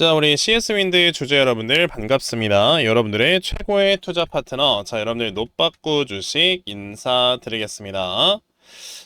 자, 우리 CS 윈드 주주 여러분들 반갑습니다. 여러분들의 최고의 투자 파트너, 자, 여러분들 노빠꾸 주식 인사드리겠습니다.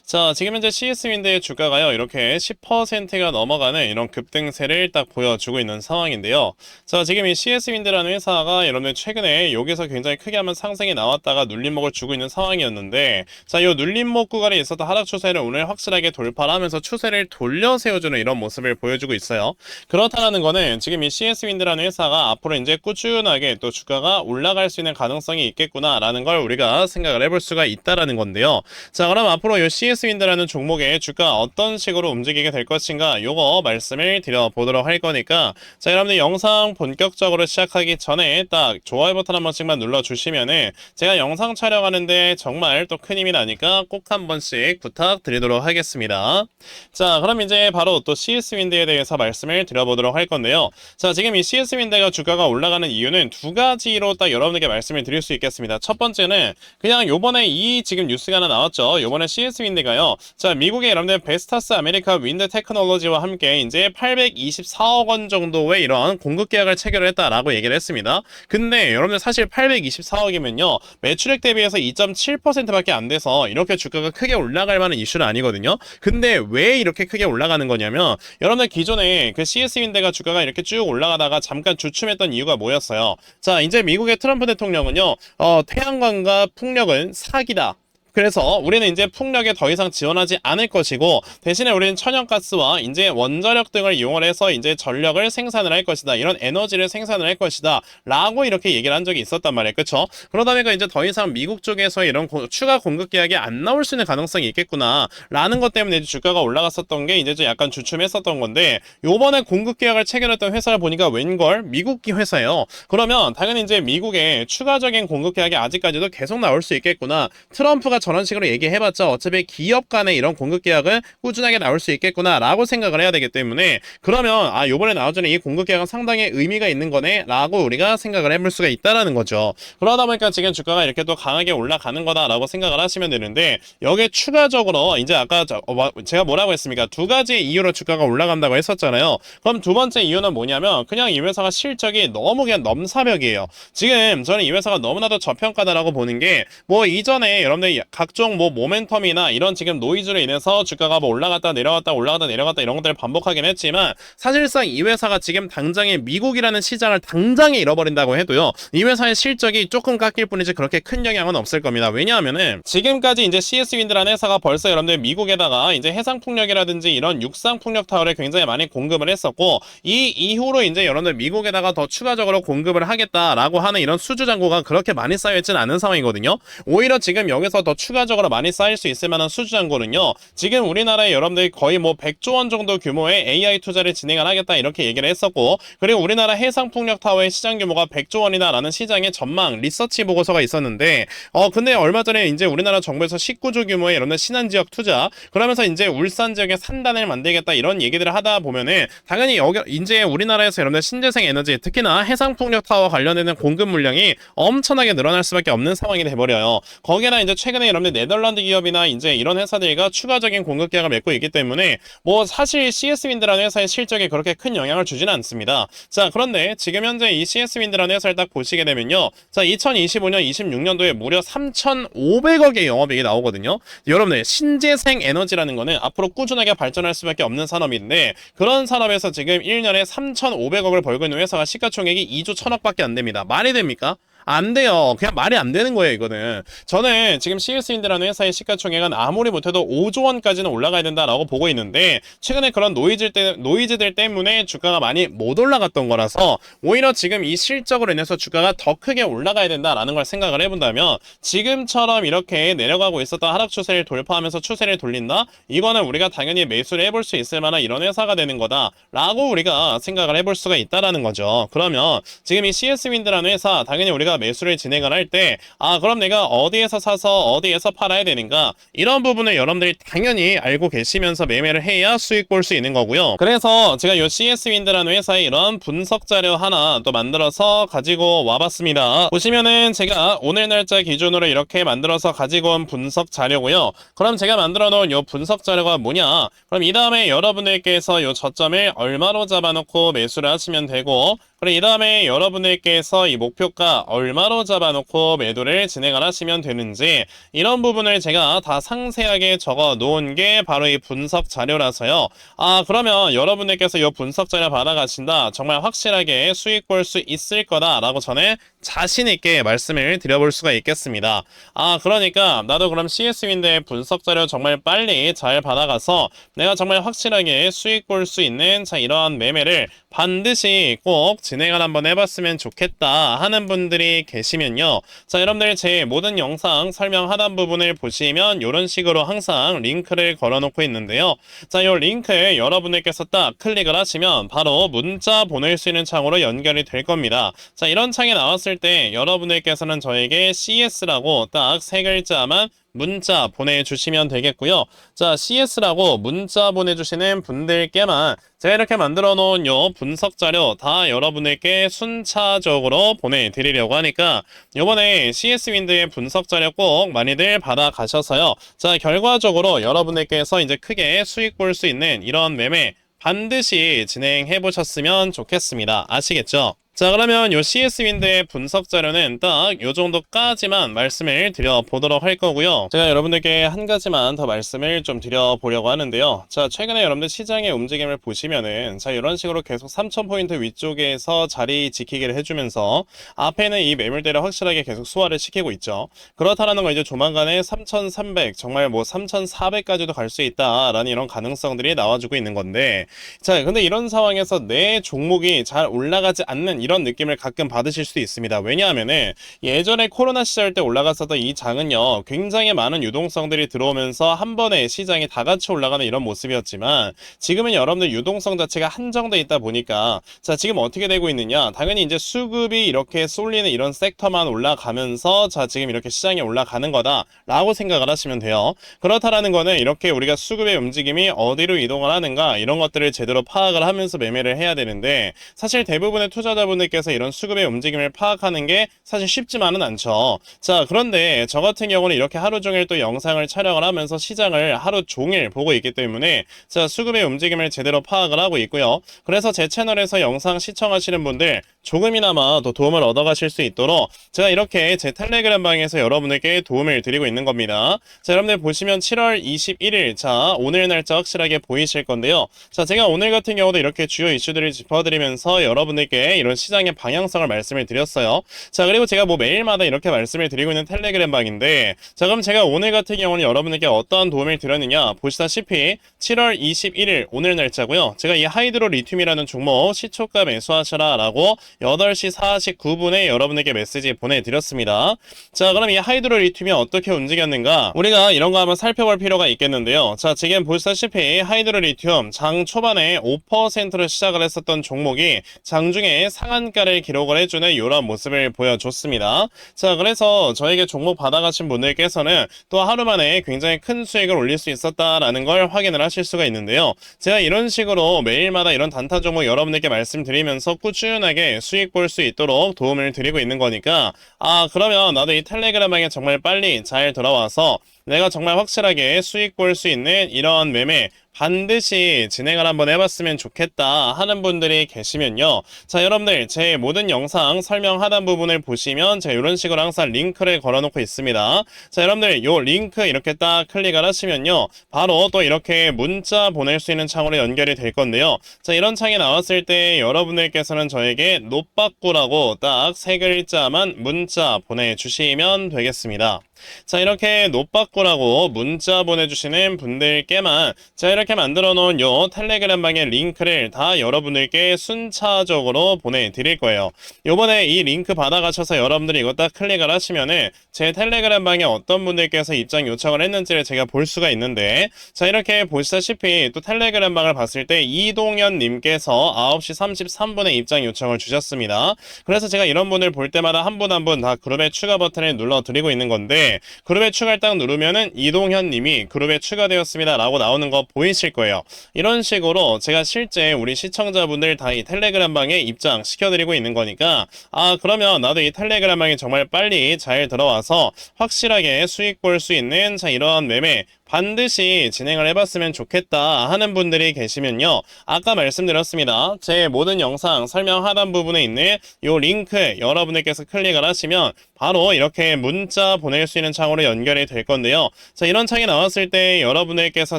자, 지금 현재 CS 윈드의 주가가요, 이렇게 10%가 넘어가는 이런 급등세를 딱 보여주고 있는 상황인데요. 자, 지금 이 CS 윈드라는 회사가 여러분들 최근에 여기서 굉장히 크게 한번 상승이 나왔다가 눌림목을 주고 있는 상황이었는데, 자, 이 눌림목 구간에 있었던 하락 추세를 오늘 확실하게 돌파를 하면서 추세를 돌려 세워주는 이런 모습을 보여주고 있어요. 그렇다는 거는 지금 이 CS 윈드라는 회사가 앞으로 이제 꾸준하게 또 주가가 올라갈 수 있는 가능성이 있겠구나라는 걸 우리가 생각을 해볼 수가 있다라는 건데요. 자, 그럼 앞으로 이 CS 윈드라는 종목의 주가 어떤 식으로 움직이게 될 것인가 요거 말씀을 드려보도록 할 거니까 자, 여러분들 영상 본격적으로 시작하기 전에 딱 좋아요 버튼 한 번씩만 눌러주시면은 제가 영상 촬영하는데 정말 또 큰 힘이 나니까 꼭 한 번씩 부탁드리도록 하겠습니다. 자, 그럼 이제 바로 또 CS 윈드에 대해서 말씀을 드려보도록 할 건데요. 자, 지금 이 CS 윈드가 주가가 올라가는 이유는 두 가지로 딱 여러분에게 말씀을 드릴 수 있겠습니다. 첫 번째는 그냥 요번에 이 지금 뉴스가 하나 나왔죠. 요번에 CS 윈드가 요. 자, 미국의 여러분들 베스타스 아메리카 윈드 테크놀로지와 함께 이제 824억 원 정도의 이런 공급 계약을 체결을 했다라고 얘기를 했습니다. 근데 여러분들 사실 824억이면요. 매출액 대비해서 2.7%밖에 안 돼서 이렇게 주가가 크게 올라갈 만한 이슈는 아니거든요. 근데 왜 이렇게 크게 올라가는 거냐면 여러분들 기존에 그 CS 윈드가 주가가 이렇게 쭉 올라가다가 잠깐 주춤했던 이유가 뭐였어요? 자, 이제 미국의 트럼프 대통령은요. 어, 태양광과 풍력은 사기다. 그래서 우리는 이제 풍력에 더 이상 지원하지 않을 것이고 대신에 우리는 천연가스와 이제 원자력 등을 이용해서 이제 전력을 생산을 할 것이다. 이런 에너지를 생산을 할 것이다. 라고 이렇게 얘기를 한 적이 있었단 말이에요. 그쵸? 그러다 보니까 이제 더 이상 미국 쪽에서 이런 고- 추가 공급 계약이 안 나올 수 있는 가능성이 있겠구나. 라는 것 때문에 주가가 올라갔었던 게 이제 좀 약간 주춤했었던 건데 요번에 공급 계약을 체결했던 회사를 보니까 웬걸 미국 회사예요. 그러면 당연히 이제 미국에 추가적인 공급 계약이 아직까지도 계속 나올 수 있겠구나. 트럼프가 저런 식으로 얘기해봤자 어차피 기업 간의 이런 공급 계약은 꾸준하게 나올 수 있겠구나라고 생각을 해야 되기 때문에 그러면 아 요번에 나오자는 이 공급 계약은 상당히 의미가 있는 거네라고 우리가 생각을 해볼 수가 있다라는 거죠. 그러다 보니까 지금 주가가 이렇게 또 강하게 올라가는 거다라고 생각을 하시면 되는데 여기에 추가적으로 이제 아까 저, 어, 뭐- 제가 뭐라고 했습니까? 두 가지 이유로 주가가 올라간다고 했었잖아요. 그럼 두 번째 이유는 뭐냐면 그냥 이 회사가 실적이 너무 그냥 넘사벽이에요. 지금 저는 이 회사가 너무나도 저평가다라고 보는 게 뭐 이전에 여러분들 각종 뭐 모멘텀이나 이런 지금 노이즈로 인해서 주가가 뭐 올라갔다 내려갔다 올라갔다 내려갔다 이런 것들을 반복하긴 했지만 사실상 이 회사가 지금 당장에 미국이라는 시장을 당장에 잃어버린다고 해도요 이 회사의 실적이 조금 깎일 뿐이지 그렇게 큰 영향은 없을 겁니다. 왜냐하면은 지금까지 이제 CS 윈드라는 회사가 벌써 여러분들 미국에다가 이제 해상 풍력이라든지 이런 육상 풍력 타워를 굉장히 많이 공급을 했었고 이 이후로 이제 여러분들 미국에다가 더 추가적으로 공급을 하겠다라고 하는 이런 수주 잔고가 그렇게 많이 쌓여 있지는 않은 상황이거든요. 오히려 지금 여기서 더 추가적으로 많이 쌓일 수 있을 만한 수주 잔고는요 지금 우리나라에 여러분들이 거의 뭐 100조 원 정도 규모의 AI 투자를 진행을 하겠다 이렇게 얘기를 했었고 그리고 우리나라 해상 풍력 타워의 시장 규모가 100조 원이다라는 시장의 전망 리서치 보고서가 있었는데 어 근데 얼마 전에 이제 우리나라 정부에서 19조 규모의 이런 신한 지역 투자 그러면서 이제 울산 지역에 산단을 만들겠다 이런 얘기들을 하다 보면은 당연히 여기 이제 우리나라에서 여러분들 신재생 에너지 특히나 해상 풍력 타워 관련되는 공급 물량이 엄청나게 늘어날 수밖에 없는 상황이 돼버려요. 거기에다 이제 최근에 여러분들 네덜란드 기업이나 이제 이런 회사들과 추가적인 공급 계약을 맺고 있기 때문에 뭐 사실 CS 윈드라는 회사의 실적에 그렇게 큰 영향을 주지는 않습니다. 자 그런데 지금 현재 이 CS 윈드라는 회사를 딱 보시게 되면요. 자 2025년 26년도에 무려 3,500억의 영업이익이 나오거든요. 여러분들 신재생 에너지라는 거는 앞으로 꾸준하게 발전할 수밖에 없는 산업인데 그런 산업에서 지금 1년에 3,500억을 벌고 있는 회사가 시가총액이 2조 1천억밖에 안 됩니다. 말이 됩니까? 안 돼요. 그냥 말이 안 되는 거예요, 이거는. 저는 지금 CS인드라는 회사의 시가총액은 아무리 못해도 5조 원까지는 올라가야 된다라고 보고 있는데, 최근에 그런 노이즈 때, 노이즈들 때문에 주가가 많이 못 올라갔던 거라서, 오히려 지금 이 실적으로 인해서 주가가 더 크게 올라가야 된다라는 걸 생각을 해본다면, 지금처럼 이렇게 내려가고 있었던 하락 추세를 돌파하면서 추세를 돌린다? 이거는 우리가 당연히 매수를 해볼 수 있을 만한 이런 회사가 되는 거다라고 우리가 생각을 해볼 수가 있다라는 거죠. 그러면 지금 이 CS 윈드라는 회사, 당연히 우리가 매수를 진행을 할 때, 아, 그럼 내가 어디에서 사서 어디에서 팔아야 되는가? 이런 부분을 여러분들이 당연히 알고 계시면서 매매를 해야 수익 볼 수 있는 거고요. 그래서 제가 이 CS 윈드라는 회사에 이런 분석 자료 하나 또 만들어서 가지고 와봤습니다. 보시면은 제가 오늘 날짜 기준으로 이렇게 만들어서 가지고 온 분석 자료고요. 그럼 제가 만들어 놓은 이 분석 자료가 뭐냐? 그럼 이 다음에 여러분들께서 이 저점을 얼마로 잡아놓고 매수를 하시면 되고, 그리고 이 다음에 여러분들께서 이 목표가 얼마로 잡아놓고 매도를 진행을 하시면 되는지 이런 부분을 제가 다 상세하게 적어 놓은 게 바로 이 분석 자료라서요. 아 그러면 여러분들께서 이 분석 자료 받아가신다 정말 확실하게 수익 볼 수 있을 거다라고 전에 자신 있게 말씀을 드려볼 수가 있겠습니다. 아 그러니까 나도 그럼 CS윈드의 분석 자료 정말 빨리 잘 받아가서 내가 정말 확실하게 수익 볼 수 있는 자 이러한 매매를 반드시 꼭 진행을 한번 해봤으면 좋겠다 하는 분들이 계시면요. 자, 여러분들 제 모든 영상 설명 하단 부분을 보시면 이런 식으로 항상 링크를 걸어놓고 있는데요. 자, 이 링크에 여러분들께서 딱 클릭을 하시면 바로 문자 보낼 수 있는 창으로 연결이 될 겁니다. 자, 이런 창이 나왔을 때 여러분들께서는 저에게 CS라고 딱 세 글자만 문자 보내주시면 되겠고요. 자, CS라고 문자 보내주시는 분들께만 제가 이렇게 만들어 놓은 요 분석 자료 다 여러분에게 순차적으로 보내드리려고 하니까 요번에 CS 윈드의 분석 자료 꼭 많이들 받아 가셔서요. 자, 결과적으로 여러분들께서 이제 크게 수익 볼 수 있는 이런 매매 반드시 진행해 보셨으면 좋겠습니다. 아시겠죠? 자 그러면 요 CS 윈드의 분석 자료는 딱 요 정도까지만 말씀을 드려보도록 할 거고요. 제가 여러분들께 한 가지만 더 말씀을 좀 드려보려고 하는데요. 자 최근에 여러분들 시장의 움직임을 보시면은 자 이런 식으로 계속 3000포인트 위쪽에서 자리 지키기를 해주면서 앞에는 이 매물대를 확실하게 계속 소화를 시키고 있죠. 그렇다라는 건 이제 조만간에 3300 정말 뭐 3400까지도 갈 수 있다라는 이런 가능성들이 나와주고 있는 건데 자 근데 이런 상황에서 내 종목이 잘 올라가지 않는 이런 느낌을 가끔 받으실 수도 있습니다. 왜냐하면은 예전에 코로나 시절 때 올라갔었던 이 장은요 굉장히 많은 유동성들이 들어오면서 한 번에 시장이 다 같이 올라가는 이런 모습이었지만 지금은 여러분들 유동성 자체가 한정돼 있다 보니까 자 지금 어떻게 되고 있느냐 당연히 이제 수급이 이렇게 쏠리는 이런 섹터만 올라가면서 자 지금 이렇게 시장이 올라가는 거다라고 생각을 하시면 돼요. 그렇다라는 거는 이렇게 우리가 수급의 움직임이 어디로 이동을 하는가 이런 것들을 제대로 파악을 하면서 매매를 해야 되는데 사실 대부분의 투자자분 여러분들께서 이런 수급의 움직임을 파악하는 게 사실 쉽지만은 않죠. 자, 그런데 저 같은 경우는 이렇게 하루 종일 또 영상을 촬영을 하면서 시장을 하루 종일 보고 있기 때문에 자, 수급의 움직임을 제대로 파악을 하고 있고요. 그래서 제 채널에서 영상 시청하시는 분들 조금이나마 더 도움을 얻어 가실 수 있도록 제가 이렇게 제 텔레그램 방에서 여러분에게 도움을 드리고 있는 겁니다. 자, 여러분들 보시면 7월 21일, 자, 오늘 날짜 확실하게 보이실 건데요. 자, 제가 오늘 같은 경우도 이렇게 주요 이슈들을 짚어드리면서 여러분들께 이런 시장의 방향성을 말씀을 드렸어요. 자, 그리고 제가 뭐 매일마다 이렇게 말씀을 드리고 있는 텔레그램 방인데, 자, 그럼 제가 오늘 같은 경우는 여러분에게 어떠한 도움을 드렸느냐, 보시다시피 7월 21일 오늘 날짜고요. 제가 이 하이드로 리튬이라는 종목 시초가 매수하셔라 라고 8시 49분에 여러분에게 메시지 보내드렸습니다. 자, 그럼 이 하이드로 리튬이 어떻게 움직였는가? 우리가 이런 거 한번 살펴볼 필요가 있겠는데요. 자, 지금 보시다시피 하이드로 리튬 장 초반에 5%로 시작을 했었던 종목이 장중에 상 한가를 기록을 해주는 이런 모습을 보여줬습니다. 자, 그래서 저에게 종목 받아가신 분들께서는 또 하루 만에 굉장히 큰 수익을 올릴 수 있었다라는 걸 확인을 하실 수가 있는데요. 제가 이런 식으로 매일마다 이런 단타 종목 여러분들께 말씀드리면서 꾸준하게 수익 볼 수 있도록 도움을 드리고 있는 거니까 아 그러면 나도 이 텔레그램방에 정말 빨리 잘 들어와서 내가 정말 확실하게 수익 볼 수 있는 이런 매매 반드시 진행을 한번 해봤으면 좋겠다 하는 분들이 계시면요. 자, 여러분들 제 모든 영상 설명 하단 부분을 보시면 제가 이런 식으로 항상 링크를 걸어놓고 있습니다. 자, 여러분들 요 링크 이렇게 딱 클릭을 하시면요. 바로 또 이렇게 문자 보낼 수 있는 창으로 연결이 될 건데요. 자, 이런 창이 나왔을 때 여러분들께서는 저에게 노빠꾸라고 딱 세 글자만 문자 보내주시면 되겠습니다. 자, 이렇게 노빠꾸라고 문자 보내주시는 분들께만 자, 이렇게 만들어 놓은 요 텔레그램 방의 링크를 다 여러분들께 순차적으로 보내드릴 거예요. 요번에 이 링크 받아가셔서 여러분들이 이거 딱 클릭을 하시면은 제 텔레그램 방에 어떤 분들께서 입장 요청을 했는지를 제가 볼 수가 있는데 자, 이렇게 보시다시피 또 텔레그램 방을 봤을 때 이동현 님께서 9시 33분에 입장 요청을 주셨습니다. 그래서 제가 이런 분을 볼 때마다 한 분 한 분 다 그룹에 추가 버튼을 눌러 드리고 있는 건데 그룹에 추가를 딱 누르면은 이동현 님이 그룹에 추가되었습니다 라고 나오는 거 보이실 거예요. 이런 식으로 제가 실제 우리 시청자분들 다 이 텔레그램 방에 입장 시켜드리고 있는 거니까 아 그러면 나도 이 텔레그램 방에 정말 빨리 잘 들어와서 확실하게 수익 볼 수 있는 자 이러한 매매 반드시 진행을 해봤으면 좋겠다 하는 분들이 계시면요. 아까 말씀드렸습니다. 제 모든 영상 설명 하단 부분에 있는 이 링크 여러분들께서 클릭을 하시면 바로 이렇게 문자 보낼 수 있는 창으로 연결이 될 건데요. 자, 이런 창이 나왔을 때 여러분들께서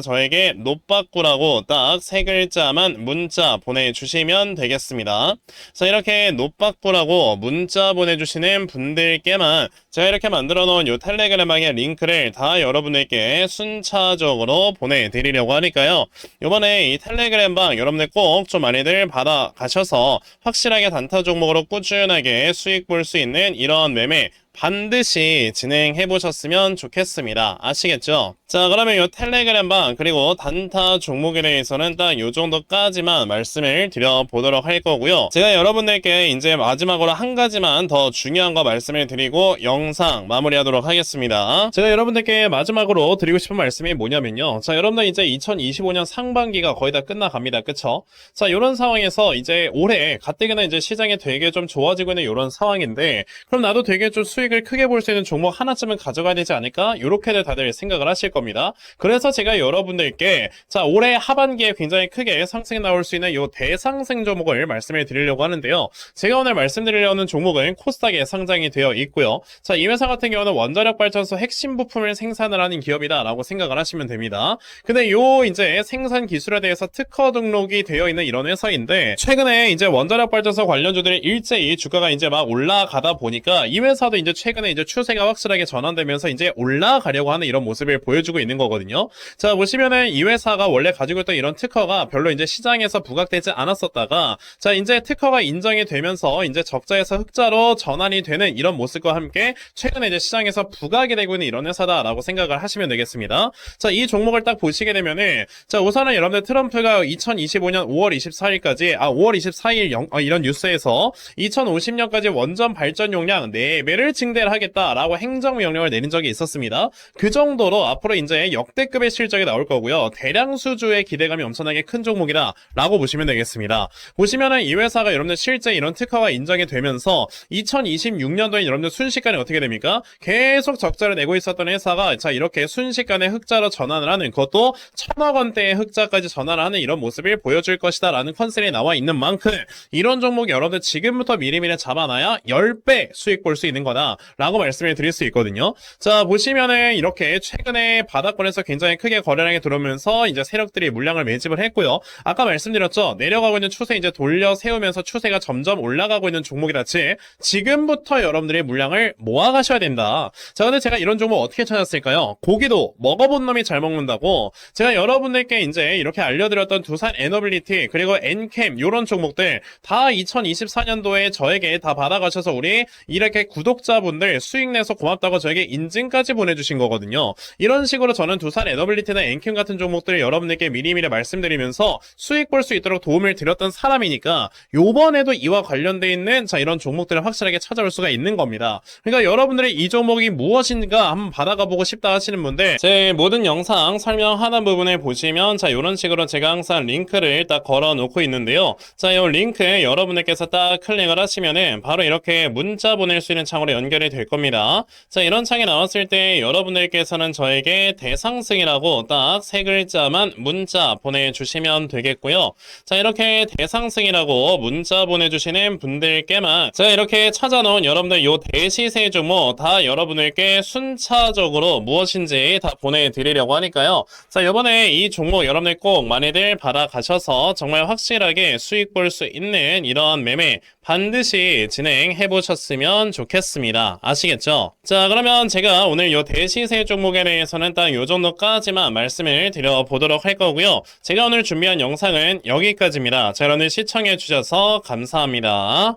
저에게 노빠꾸라고 딱 세 글자만 문자 보내주시면 되겠습니다. 자, 이렇게 노빠꾸라고 문자 보내주시는 분들께만 제가 이렇게 만들어 놓은 이 텔레그램방의 링크를 다 여러분들께 순 차적으로 보내드리려고 하니까요. 이번에 이 텔레그램 방 여러분들 꼭 좀 많이들 받아 가셔서 확실하게 단타 종목으로 꾸준하게 수익 볼 수 있는 이런 매매 반드시 진행해 보셨으면 좋겠습니다. 아시겠죠? 자, 그러면 이 텔레그램 방 그리고 단타 종목에 대해서는 딱 요 정도까지만 말씀을 드려 보도록 할 거고요. 제가 여러분들께 이제 마지막으로 한 가지만 더 중요한 거 말씀을 드리고 영상 마무리하도록 하겠습니다. 제가 여러분들께 마지막으로 드리고 싶은 말씀이 뭐냐면요. 자, 여러분들 이제 2025년 상반기가 거의 다 끝나갑니다. 그쵸? 자, 이런 상황에서 이제 올해 가뜩이나 이제 시장이 되게 좀 좋아지고 있는 이런 상황인데 그럼 나도 되게 좀 수익 을 크게 볼 수 있는 종목 하나쯤은 가져가야 되지 않을까? 이렇게들 다들 생각을 하실 겁니다. 그래서 제가 여러분들께 자 올해 하반기에 굉장히 크게 상승이 나올 수 있는 이 대상승 종목을 말씀을 드리려고 하는데요. 제가 오늘 말씀드리려는 종목은 코스닥에 상장이 되어 있고요. 자 이 회사 같은 경우는 원자력 발전소 핵심 부품을 생산을 하는 기업이다라고 생각을 하시면 됩니다. 근데 요 이제 생산 기술에 대해서 특허 등록이 되어 있는 이런 회사인데 최근에 이제 원자력 발전소 관련주들이 일제히 주가가 이제 막 올라가다 보니까 이 회사도 이제 최근에 이제 추세가 확실하게 전환되면서 이제 올라가려고 하는 이런 모습을 보여주고 있는 거거든요. 자, 보시면은 이 회사가 원래 가지고 있던 이런 특허가 별로 이제 시장에서 부각되지 않았었다가 자, 이제 특허가 인정이 되면서 이제 적자에서 흑자로 전환이 되는 이런 모습과 함께 최근에 이제 시장에서 부각이 되고 있는 이런 회사다라고 생각을 하시면 되겠습니다. 자, 이 종목을 딱 보시게 되면은 자, 우선은 여러분들 트럼프가 2025년 5월 24일까지 아, 5월 24일 영, 어, 이런 뉴스에서 2050년까지 원전 발전 용량 4배를 증대를 하겠다라고 행정 명령을 내린 적이 있었습니다. 그 정도로 앞으로 이제 역대급의 실적이 나올 거고요. 대량 수주의 기대감이 엄청나게 큰 종목이다 라고 보시면 되겠습니다. 보시면은 이 회사가 여러분들 실제 이런 특허가 인정이 되면서 2026년도에 여러분들 순식간에 어떻게 됩니까? 계속 적자를 내고 있었던 회사가 자 이렇게 순식간에 흑자로 전환을 하는 그것도 천억 원대의 흑자까지 전환을 하는 이런 모습을 보여줄 것이다 라는 컨셉이 나와 있는 만큼 이런 종목이 여러분들 지금부터 미리미리 잡아놔야 10배 수익 볼 수 있는 거다 라고 말씀을 드릴 수 있거든요. 자 보시면은 이렇게 최근에 바닥권에서 굉장히 크게 거래량이 들어오면서 이제 세력들이 물량을 매집을 했고요. 아까 말씀드렸죠. 내려가고 있는 추세 이제 돌려 세우면서 추세가 점점 올라가고 있는 종목이라치 지금부터 여러분들이 물량을 모아가셔야 된다. 자 근데 제가 이런 종목 어떻게 찾았을까요? 고기도 먹어본 놈이 잘 먹는다고 제가 여러분들께 이제 이렇게 알려드렸던 두산 에너빌리티 그리고 엔캠 이런 종목들 다 2024년도에 저에게 다 받아가셔서 우리 이렇게 구독자 분들 수익 내서 고맙다고 저에게 인증까지 보내주신 거거든요. 이런 식으로 저는 두산 에너빌리티나 엔캠 같은 종목들을 여러분들께 미리미리 말씀드리면서 수익 볼 수 있도록 도움을 드렸던 사람이니까 요번에도 이와 관련돼 있는 자 이런 종목들을 확실하게 찾아올 수가 있는 겁니다. 그러니까 여러분들이 이 종목이 무엇인가 한번 받아가 보고 싶다 하시는 분들 제 모든 영상 설명 하단 부분에 보시면 자 이런 식으로 제가 항상 링크를 딱 걸어 놓고 있는데요. 자, 이 링크에 여러분들께서 딱 클릭을 하시면은 바로 이렇게 문자 보낼 수 있는 창으로 연결 이 될 겁니다. 자, 이런 창이 나왔을 때 여러분들께서는 저에게 대상승이라고 딱 세 글자만 문자 보내주시면 되겠고요. 자, 이렇게 대상승이라고 문자 보내주시는 분들께만 제가 이렇게 찾아놓은 여러분들 요 대시세 종목 다 여러분들께 순차적으로 무엇인지 다 보내드리려고 하니까요. 자, 이번에 이 종목 여러분들 꼭 많이들 받아가셔서 정말 확실하게 수익 볼 수 있는 이런 매매 반드시 진행해 보셨으면 좋겠습니다. 됩니다. 아시겠죠? 자, 그러면 제가 오늘 요 대시세 종목에 대해서는 딱 요 정도까지만 말씀을 드려보도록 할 거고요. 제가 오늘 준비한 영상은 여기까지입니다. 자, 여러분들 시청해 주셔서 감사합니다.